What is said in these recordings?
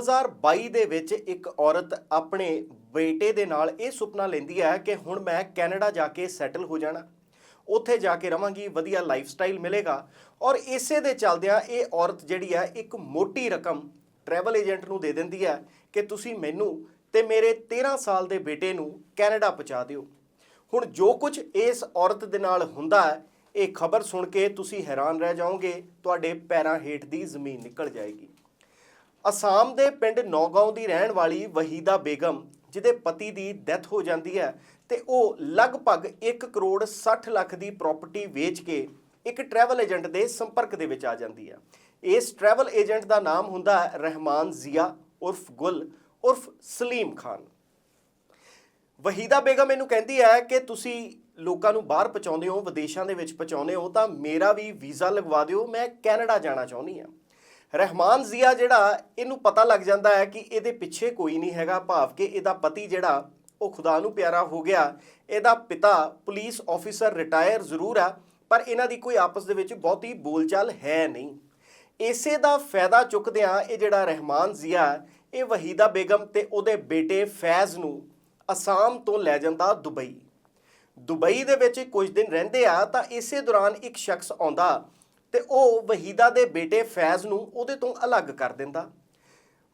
2022 ਦੇ ਵਿੱਚ ਇੱਕ ਔਰਤ ਆਪਣੇ ਬੇਟੇ ਦੇ ਨਾਲ ਇਹ ਸੁਪਨਾ ਲੈਂਦੀ ਹੈ ਕਿ ਹੁਣ ਮੈਂ ਕੈਨੇਡਾ ਜਾ ਕੇ ਸੈਟਲ ਹੋ ਜਾਣਾ, ਉੱਥੇ ਜਾ ਕੇ ਰਵਾਂਗੀ, ਵਧੀਆ ਲਾਈਫ ਸਟਾਈਲ ਮਿਲੇਗਾ ਔਰ ਇਸੇ ਦੇ ਚੱਲਦਿਆਂ ਇਹ ਔਰਤ ਜਿਹੜੀ ਹੈ ਇੱਕ ਮੋਟੀ ਰਕਮ ਟਰੈਵਲ ਏਜੰਟ ਨੂੰ ਦੇ ਦਿੰਦੀ ਹੈ ਕਿ ਤੁਸੀਂ ਮੈਨੂੰ ਤੇ ਮੇਰੇ 13 ਸਾਲ ਦੇ ਬੇਟੇ ਨੂੰ ਕੈਨੇਡਾ ਪਹੁੰਚਾ ਦਿਓ। ਹੁਣ ਜੋ ਕੁਝ ਇਸ ਔਰਤ ਦੇ ਨਾਲ ਹੁੰਦਾ ਹੈ, ਇਹ ਖਬਰ ਸੁਣ ਕੇ ਤੁਸੀਂ ਹੈਰਾਨ ਰਹਿ ਜਾਓਗੇ, ਤੁਹਾਡੇ ਪੈਰਾਂ ਹੇਠ ਦੀ ਜ਼ਮੀਨ ਨਿਕਲ ਜਾਏਗੀ। ਅਸਾਮ ਦੇ ਪਿੰਡ ਨੌਗਾਉਂ ਦੀ ਰਹਿਣ ਵਾਲੀ ਵਹੀਦਾ ਬੇਗਮ, ਜਿਹਦੇ ਪਤੀ ਦੀ ਡੈਥ ਹੋ ਜਾਂਦੀ ਹੈ ਤੇ ਉਹ ਲਗਭਗ 1 ਕਰੋੜ 60 ਲੱਖ ਦੀ ਪ੍ਰਾਪਰਟੀ ਵੇਚ ਕੇ ਇੱਕ ਟਰੈਵਲ ਏਜੰਟ ਦੇ ਸੰਪਰਕ ਦੇ ਵਿੱਚ ਆ ਜਾਂਦੀ ਹੈ। ਇਸ ਟਰੈਵਲ ਏਜੰਟ ਦਾ ਨਾਮ ਹੁੰਦਾ ਹੈ ਰਹਿਮਾਨ ਜ਼ੀਆ ਉਰਫ ਗੁਲ, ਉਰਫ ਸਲੀਮ ਖਾਨ। ਵਹੀਦਾ ਬੇਗਮ ਇਹਨੂੰ ਕਹਿੰਦੀ ਹੈ ਕਿ ਤੁਸੀਂ ਲੋਕਾਂ ਨੂੰ ਬਾਹਰ ਪਹੁੰਚਾਉਂਦੇ ਹੋ, ਵਿਦੇਸ਼ਾਂ ਦੇ ਵਿੱਚ ਪਹੁੰਚਾਉਂਦੇ ਹੋ, ਤਾਂ ਮੇਰਾ ਵੀ ਵੀਜ਼ਾ ਲਗਵਾ ਦਿਓ, ਮੈਂ ਕੈਨੇਡਾ ਜਾਣਾ ਚਾਹੁੰਦੀ ਹਾਂ। ਰਹਿਮਾਨ ਜ਼ੀਆ ਜਿਹੜਾ, ਇਹਨੂੰ ਪਤਾ ਲੱਗ ਜਾਂਦਾ ਹੈ ਕਿ ਇਹਦੇ ਪਿੱਛੇ ਕੋਈ ਨਹੀਂ ਹੈਗਾ, ਭਾਵ ਕਿ ਇਹਦਾ ਪਤੀ ਜਿਹੜਾ, ਉਹ ਖੁਦਾ ਨੂੰ ਪਿਆਰਾ ਹੋ ਗਿਆ। ਇਹਦਾ ਪਿਤਾ ਪੁਲਿਸ ਆਫੀਸਰ ਰਿਟਾਇਰ ਜ਼ਰੂਰ ਆ, ਪਰ ਇਹਨਾਂ ਦੀ ਕੋਈ ਆਪਸ ਦੇ ਵਿੱਚ ਬਹੁਤੀ ਬੋਲਚਾਲ ਹੈ ਨਹੀਂ। ਇਸੇ ਦਾ ਫਾਇਦਾ ਚੁੱਕਦਿਆਂ ਇਹ ਜਿਹੜਾ ਰਹਿਮਾਨ ਜ਼ੀਆ, ਇਹ ਵਹੀਦਾ ਬੇਗਮ ਤੇ ਉਹਦੇ ਬੇਟੇ ਫੈਜ਼ ਨੂੰ ਅਸਾਮ ਤੋਂ ਲੈ ਜਾਂਦਾ ਦੁਬਈ। ਦੁਬਈ ਦੇ ਵਿੱਚ ਕੁਝ ਦਿਨ ਰਹਿੰਦੇ ਆ, ਤਾਂ ਇਸੇ ਦੌਰਾਨ ਇੱਕ ਸ਼ਖਸ ਆਉਂਦਾ ਤੇ ਉਹ ਵਹੀਦਾ ਦੇ ਬੇਟੇ ਫੈਜ਼ ਨੂੰ ਉਹਦੇ ਤੋਂ ਅਲੱਗ ਕਰ ਦਿੰਦਾ।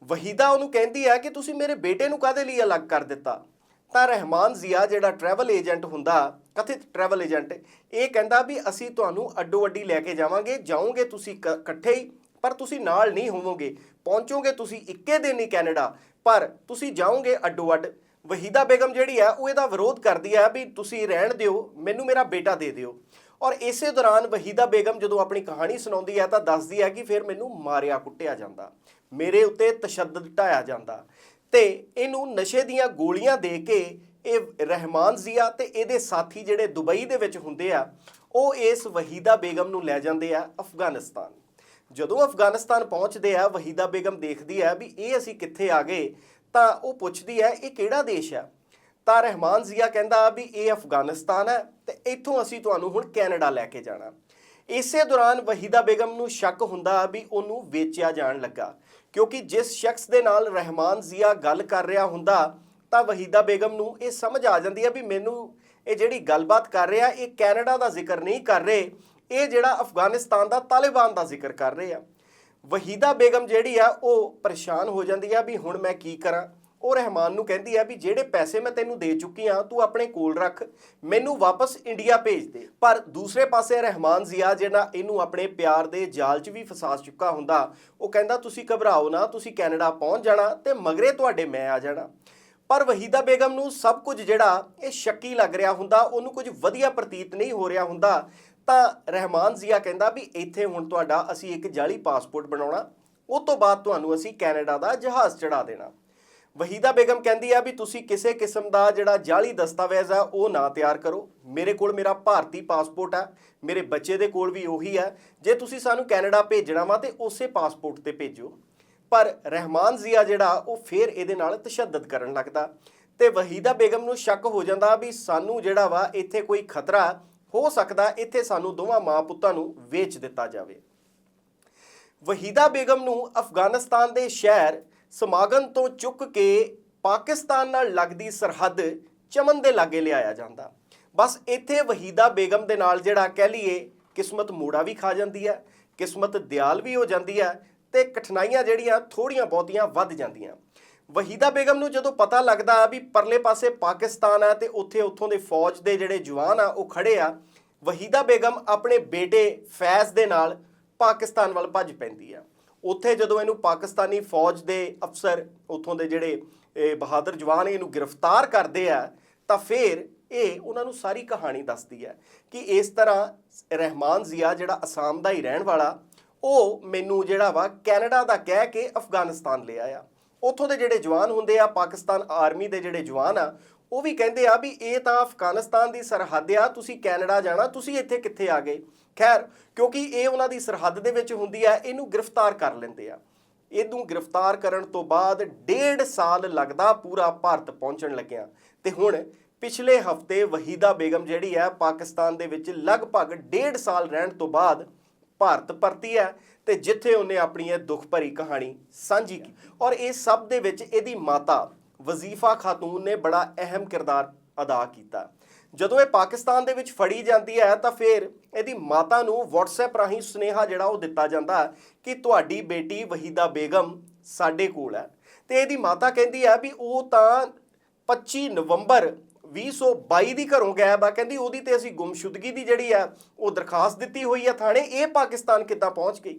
ਵਹੀਦਾ ਉਹਨੂੰ ਕਹਿੰਦੀ ਹੈ ਕਿ ਤੁਸੀਂ ਮੇਰੇ ਬੇਟੇ ਨੂੰ ਕਾਹਦੇ ਲਈ ਅਲੱਗ ਕਰ ਦਿੱਤਾ? ਤਾਂ ਰਹਿਮਾਨ ਜ਼ੀਆ ਜਿਹੜਾ ਟਰੈਵਲ ਏਜੰਟ ਹੁੰਦਾ, ਕਥਿਤ ਟਰੈਵਲ ਏਜੰਟ ਇਹ ਕਹਿੰਦਾ ਵੀ ਅਸੀਂ ਤੁਹਾਨੂੰ ਅੱਡੋ ਅੱਡੀ ਲੈ ਕੇ ਜਾਵਾਂਗੇ, ਜਾਓਗੇ ਤੁਸੀਂ ਕ- ਇਕੱਠੇ ਹੀ, ਪਰ ਤੁਸੀਂ ਨਾਲ ਨਹੀਂ ਹੋਵੋਗੇ, ਪਹੁੰਚੋਗੇ ਤੁਸੀਂ ਇੱਕੇ ਦਿਨ ਹੀ ਕੈਨੇਡਾ, ਪਰ ਤੁਸੀਂ ਜਾਓਗੇ ਅੱਡੋ ਅੱਡ। ਵਹੀਦਾ ਬੇਗਮ ਜਿਹੜੀ ਆ, ਉਹ ਇਹਦਾ ਵਿਰੋਧ ਕਰਦੀ ਆ ਵੀ ਤੁਸੀਂ ਰਹਿਣ ਦਿਓ, ਮੈਨੂੰ ਮੇਰਾ ਬੇਟਾ ਦੇ ਦਿਓ। ਔਰ ਇਸੇ ਦੌਰਾਨ ਵਹੀਦਾ ਬੇਗਮ ਜਦੋਂ ਆਪਣੀ ਕਹਾਣੀ ਸੁਣਾਉਂਦੀ ਹੈ ਤਾਂ ਦੱਸਦੀ ਹੈ ਕਿ ਫਿਰ ਮੈਨੂੰ ਮਾਰਿਆ ਕੁੱਟਿਆ ਜਾਂਦਾ, ਮੇਰੇ ਉੱਤੇ ਤਸ਼ੱਦਦ ਢਾਇਆ ਜਾਂਦਾ ਤੇ ਇਹਨੂੰ ਨਸ਼ੇ ਦੀਆਂ ਗੋਲੀਆਂ ਦੇ ਕੇ ਇਹ ਰਹਿਮਾਨ ਜ਼ੀਆ ਤੇ ਇਹਦੇ ਸਾਥੀ ਜਿਹੜੇ ਦੁਬਈ ਦੇ ਵਿੱਚ ਹੁੰਦੇ ਆ, ਉਹ ਇਸ ਵਹੀਦਾ ਬੇਗਮ ਨੂੰ ਲੈ ਜਾਂਦੇ ਆ ਅਫਗਾਨਿਸਤਾਨ। ਜਦੋਂ ਅਫਗਾਨਿਸਤਾਨ ਪਹੁੰਚਦੇ ਆ, ਵਹੀਦਾ ਬੇਗਮ ਦੇਖਦੀ ਹੈ ਵੀ ਇਹ ਅਸੀਂ ਕਿੱਥੇ ਆ ਗਏ, ਤਾਂ ਉਹ ਪੁੱਛਦੀ ਹੈ, ਇਹ ਕਿਹੜਾ ਦੇਸ਼ ਹੈ ਤਾਂ ਰਹਿਮਾਨ ਜ਼ੀਆ ਕਹਿੰਦਾ ਵੀ ਇਹ ਅਫਗਾਨਿਸਤਾਨ ਹੈ ਤੇ ਇੱਥੋਂ ਅਸੀਂ ਤੁਹਾਨੂੰ ਹੁਣ ਕੈਨੇਡਾ ਲੈ ਕੇ ਜਾਣਾ। ਇਸੇ ਦੌਰਾਨ ਵਹੀਦਾ ਬੇਗਮ ਨੂੰ ਸ਼ੱਕ ਹੁੰਦਾ ਵੀ ਉਹਨੂੰ ਵੇਚਿਆ ਜਾਣ ਲੱਗਾ। ਕਿਉਂਕਿ ਜਿਸ ਸ਼ਖਸ ਦੇ ਨਾਲ ਰਹਿਮਾਨ ਜ਼ੀਆ ਗੱਲ ਕਰ ਰਿਹਾ ਹੁੰਦਾ, ਤਾਂ ਵਹੀਦਾ ਬੇਗਮ ਨੂੰ ਇਹ ਸਮਝ ਆ ਜਾਂਦੀ ਹੈ ਵੀ ਮੈਨੂੰ ਇਹ ਜਿਹੜੀ ਗੱਲਬਾਤ ਕਰ ਰਿਹਾ, ਇਹ ਕੈਨੇਡਾ ਦਾ ਜ਼ਿਕਰ ਨਹੀਂ ਕਰ ਰਹੇ, ਇਹ ਜਿਹੜਾ ਅਫਗਾਨਿਸਤਾਨ ਦਾ ਤਾਲਿਬਾਨ ਦਾ ਜ਼ਿਕਰ ਕਰ ਰਹੇ ਆ। ਵਹੀਦਾ ਬੇਗਮ ਜਿਹੜੀ ਆ, ਉਹ ਪਰੇਸ਼ਾਨ ਹੋ ਜਾਂਦੀ ਆ ਵੀ ਹੁਣ ਮੈਂ ਕੀ ਕਰਾਂ। ਉਹ ਰਹਿਮਾਨ ਨੂੰ ਕਹਿੰਦੀ ਹੈ ਵੀ ਜਿਹੜੇ ਪੈਸੇ ਮੈਂ ਤੈਨੂੰ ਦੇ ਚੁੱਕੀ ਆ, ਤੂੰ ਆਪਣੇ ਕੋਲ ਰੱਖ, ਮੈਨੂੰ ਵਾਪਸ ਇੰਡੀਆ ਭੇਜ ਦੇ। ਪਰ ਦੂਸਰੇ ਪਾਸੇ ਰਹਿਮਾਨ ਜ਼ਿਆ, ਜਿਹੜਾ ਇਹਨੂੰ ਆਪਣੇ ਪਿਆਰ ਦੇ ਜਾਲ 'ਚ ਵੀ ਫਸਾ ਚੁੱਕਾ ਹੁੰਦਾ, ਉਹ ਕਹਿੰਦਾ, ਤੁਸੀਂ ਘਬਰਾਓ ਨਾ, ਤੁਸੀਂ ਕੈਨੇਡਾ ਪਹੁੰਚ ਜਾਣਾ ਤੇ ਮਗਰੇ ਤੁਹਾਡੇ ਮੈਂ ਆ ਜਾਣਾ। ਪਰ ਵਹੀਦਾ ਬੇਗਮ ਨੂੰ ਸਭ ਕੁਝ ਜਿਹੜਾ, ਇਹ ਸ਼ੱਕੀ ਲੱਗ ਰਿਹਾ ਹੁੰਦਾ, ਉਹਨੂੰ ਕੁਝ ਵਧੀਆ ਪ੍ਰਤੀਤ ਨਹੀਂ ਹੋ ਰਿਹਾ ਹੁੰਦਾ। ਤਾਂ ਰਹਿਮਾਨ ਜ਼ੀਆ ਕਹਿੰਦਾ ਵੀ ਇੱਥੇ ਹੁਣ ਤੁਹਾਡਾ, ਅਸੀਂ ਇੱਕ ਜਾਲੀ ਪਾਸਪੋਰਟ ਬਣਾਉਣਾ ਉਸ ਤੋਂ ਬਾਅਦ ਤੁਹਾਨੂੰ ਅਸੀਂ ਕੈਨੇਡਾ ਦਾ ਜਹਾਜ਼ ਚੜਾ ਦੇਣਾ। ਵਹੀਦਾ ਬੇਗਮ ਕਹਿੰਦੀ ਆ ਵੀ ਤੁਸੀਂ ਕਿਸੇ ਕਿਸਮ ਦਾ ਜਿਹੜਾ ਜਾਲੀ ਦਸਤਾਵੇਜ਼ ਆ, ਉਹ ਨਾ ਤਿਆਰ ਕਰੋ। ਮੇਰੇ ਕੋਲ ਮੇਰਾ ਭਾਰਤੀ ਪਾਸਪੋਰਟ ਆ, ਮੇਰੇ ਬੱਚੇ ਦੇ ਕੋਲ ਵੀ ਉਹੀ ਆ। ਜੇ ਤੁਸੀਂ ਸਾਨੂੰ ਕੈਨੇਡਾ ਭੇਜਣਾ ਵਾ, ਤੇ ਉਸੇ ਪਾਸਪੋਰਟ ਤੇ ਭੇਜੋ ਪਰ ਰਹਿਮਾਨ ਜ਼ੀਆ ਜਿਹੜਾ, ਉਹ ਫੇਰ ਇਹਦੇ ਨਾਲ ਤਸ਼ੱਦਦ ਕਰਨ ਲੱਗਦਾ। ਤੇ ਵਹੀਦਾ ਬੇਗਮ ਨੂੰ ਸ਼ੱਕ ਹੋ ਜਾਂਦਾ ਵੀ ਸਾਨੂੰ ਜਿਹੜਾ ਵਾ, ਇੱਥੇ ਕੋਈ ਖਤਰਾ ਹੋ ਸਕਦਾ, ਇੱਥੇ ਸਾਨੂੰ ਦੋਵਾਂ ਮਾਂ ਪੁੱਤਾਂ ਨੂੰ ਵੇਚ ਦਿੱਤਾ ਜਾਵੇ। ਵਹੀਦਾ ਬੇਗਮ ਨੂੰ ਅਫਗਾਨਿਸਤਾਨ ਦੇ ਸ਼ਹਿਰ ਸਮਾਗਮ ਤੋਂ ਚੁੱਕ ਕੇ ਪਾਕਿਸਤਾਨ ਨਾਲ ਲੱਗਦੀ ਸਰਹੱਦ ਚਮਨ ਦੇ ਲਾਗੇ ਲਿਆਇਆ ਜਾਂਦਾ। ਬਸ ਇੱਥੇ ਵਹੀਦਾ ਬੇਗਮ ਦੇ ਨਾਲ ਜਿਹੜਾ ਕਹਿ ਲਈਏ ਕਿਸਮਤ ਮੋੜਾ ਵੀ ਖਾ ਜਾਂਦੀ ਹੈ, ਕਿਸਮਤ ਦਿਆਲ ਵੀ ਹੋ ਜਾਂਦੀ ਹੈ ਤੇ ਕਠਿਨਾਈਆਂ ਜਿਹੜੀਆਂ ਥੋੜੀਆਂ ਬਹੁਤੀਆਂ ਵੱਧ ਜਾਂਦੀਆਂ। ਵਹੀਦਾ ਬੇਗਮ ਨੂੰ ਜਦੋਂ ਪਤਾ ਲੱਗਦਾ ਵੀ ਪਰਲੇ ਪਾਸੇ ਪਾਕਿਸਤਾਨ ਆ ਤੇ ਉੱਥੇ ਉੱਥੋਂ ਦੇ ਫੌਜ ਦੇ ਜਿਹੜੇ ਜਵਾਨ ਆ, ਉਹ ਖੜੇ ਆ, ਵਹੀਦਾ ਬੇਗਮ ਆਪਣੇ ਬੇਟੇ ਫੈਜ਼ ਦੇ ਨਾਲ ਪਾਕਿਸਤਾਨ ਵੱਲ ਭੱਜ ਪੈਂਦੀ ਆ। ਉੱਥੇ ਜਦੋਂ ਇਹਨੂੰ ਪਾਕਿਸਤਾਨੀ ਫੌਜ ਦੇ ਅਫਸਰ, ਉੱਥੋਂ ਦੇ ਜਿਹੜੇ, ਇਹ ਬਹਾਦਰ ਜਵਾਨ ਇਹਨੂੰ ਗ੍ਰਿਫਤਾਰ ਕਰਦੇ ਆ, ਤਾਂ ਫਿਰ ਇਹ ਉਹਨਾਂ ਨੂੰ ਸਾਰੀ ਕਹਾਣੀ ਦੱਸਦੀ ਹੈ ਕਿ ਇਸ ਤਰ੍ਹਾਂ ਰਹਿਮਾਨ ਜ਼ੀਆ ਜਿਹੜਾ ਅਸਾਮ ਦਾ ਹੀ ਰਹਿਣ ਵਾਲਾ, ਉਹ ਮੈਨੂੰ ਜਿਹੜਾ ਵਾ ਕੈਨੇਡਾ ਦਾ ਕਹਿ ਕੇ ਅਫਗਾਨਿਸਤਾਨ ਲੈ ਆਇਆ। ਉੱਥੋਂ ਦੇ ਜਿਹੜੇ ਜਵਾਨ ਹੁੰਦੇ ਆ, ਪਾਕਿਸਤਾਨ ਆਰਮੀ ਦੇ ਜਿਹੜੇ ਜਵਾਨ ਆ ਉਹ ਵੀ ਕਹਿੰਦੇ ਆ ਵੀ ਇਹ ਤਾਂ ਅਫਗਾਨਿਸਤਾਨ ਦੀ ਸਰਹੱਦ ਆ, ਤੁਸੀਂ ਕੈਨੇਡਾ ਜਾਣਾ, ਤੁਸੀਂ ਇੱਥੇ ਕਿੱਥੇ ਆ ਗਏ? ਖੈਰ, ਕਿਉਂਕਿ ਇਹ ਉਹਨਾਂ ਦੀ ਸਰਹੱਦ ਦੇ ਵਿੱਚ ਹੁੰਦੀ ਆ, ਇਹਨੂੰ ਗ੍ਰਿਫਤਾਰ ਕਰ ਲੈਂਦੇ ਆ। ਇਹਨੂੰ ਗ੍ਰਿਫਤਾਰ ਕਰਨ ਤੋਂ ਬਾਅਦ ਡੇਢ ਸਾਲ ਲੱਗਦਾ ਪੂਰਾ ਭਾਰਤ ਪਹੁੰਚਣ ਲੱਗਿਆ। ਤੇ ਹੁਣ ਪਿਛਲੇ ਹਫ਼ਤੇ ਵਹੀਦਾ ਬੇਗਮ ਜਿਹੜੀ ਹੈ ਪਾਕਿਸਤਾਨ ਦੇ ਵਿੱਚ ਲਗਭਗ ਡੇਢ ਸਾਲ ਰਹਿਣ ਤੋਂ ਬਾਅਦ ਭਾਰਤ ਪਰਤੀ ਹੈ ਤੇ ਜਿੱਥੇ ਉਹਨੇ ਆਪਣੀ ਇਹ ਦੁੱਖ ਭਰੀ ਕਹਾਣੀ ਸਾਂਝੀ ਕੀਤੀ। ਔਰ ਇਹ ਸਭ ਦੇ ਵਿੱਚ ਇਹਦੀ ਮਾਤਾ ਵਜ਼ੀਫਾ ਖਾਤੂਨ ਨੇ ਬੜਾ ਅਹਿਮ ਕਿਰਦਾਰ ਅਦਾ ਕੀਤਾ। ਜਦੋਂ ਇਹ ਪਾਕਿਸਤਾਨ ਦੇ ਵਿੱਚ ਫੜੀ ਜਾਂਦੀ ਹੈ, ਤਾਂ ਫਿਰ ਇਹਦੀ ਮਾਤਾ ਨੂੰ WhatsApp ਰਾਹੀਂ ਸੁਨੇਹਾ ਜਿਹੜਾ ਉਹ ਦਿੱਤਾ ਜਾਂਦਾ ਕਿ ਤੁਹਾਡੀ ਬੇਟੀ ਵਹੀਦਾ ਬੇਗਮ ਸਾਡੇ ਕੋਲ ਹੈ। ਤੇ ਇਹਦੀ ਮਾਤਾ ਕਹਿੰਦੀ ਹੈ ਵੀ ਉਹ ਤਾਂ 25 ਨਵੰਬਰ 2022 ਦੀ ਘਰੋਂ ਗਾਇਬ ਆ। ਕਹਿੰਦੀ ਉਹਦੀ ਤੇ ਅਸੀਂ ਗੁੰਮਸ਼ੁਦਗੀ ਦੀ ਜਿਹੜੀ ਆ ਉਹ ਦਰਖਾਸਤ ਦਿੱਤੀ ਹੋਈ ਆ ਥਾਣੇ। ਇਹ ਪਾਕਿਸਤਾਨ ਕਿੱਦਾਂ ਪਹੁੰਚ ਗਈ?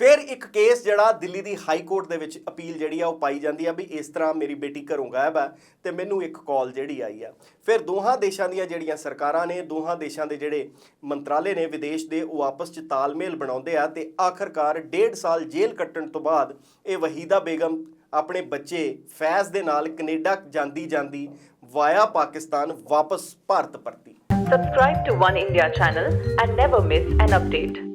ਫਿਰ ਇੱਕ ਕੇਸ ਜਿਹੜਾ ਦਿੱਲੀ ਦੀ ਹਾਈ ਕੋਰਟ ਦੇ ਵਿੱਚ ਅਪੀਲ ਜਿਹੜੀ ਆ ਉਹ ਪਾਈ ਜਾਂਦੀ ਆ ਵੀ ਇਸ ਤਰ੍ਹਾਂ ਮੇਰੀ ਬੇਟੀ ਘਰੋਂ ਗਾਇਬ ਆ ਤੇ ਮੈਨੂੰ ਇੱਕ ਕਾਲ ਜਿਹੜੀ ਆਈ ਆ ਫਿਰ ਦੋਹਾਂ ਦੇਸ਼ਾਂ ਦੀਆਂ ਜਿਹੜੀਆਂ ਸਰਕਾਰਾਂ ਨੇ, ਦੋਹਾਂ ਦੇਸ਼ਾਂ ਦੇ ਜਿਹੜੇ ਮੰਤਰਾਲੇ ਨੇ ਵਿਦੇਸ਼ ਦੇ, ਉਹ ਆਪਸ 'ਚ ਤਾਲਮੇਲ ਬਣਾਉਂਦੇ ਆ ਤੇ ਆਖਰਕਾਰ ਡੇਢ ਸਾਲ ਜੇਲ੍ਹ ਕੱਟਣ ਤੋਂ ਬਾਅਦ ਇਹ ਵਹੀਦਾ ਬੇਗਮ ਆਪਣੇ ਬੱਚੇ ਫੈਜ਼ ਦੇ ਨਾਲ ਕੈਨੇਡਾ ਜਾਂਦੀ ਜਾਂਦੀ ਵਾਇਆ ਪਾਕਿਸਤਾਨ ਵਾਪਸ Bharat ਪਰਤੀ subscribe to One India channel and never miss an update.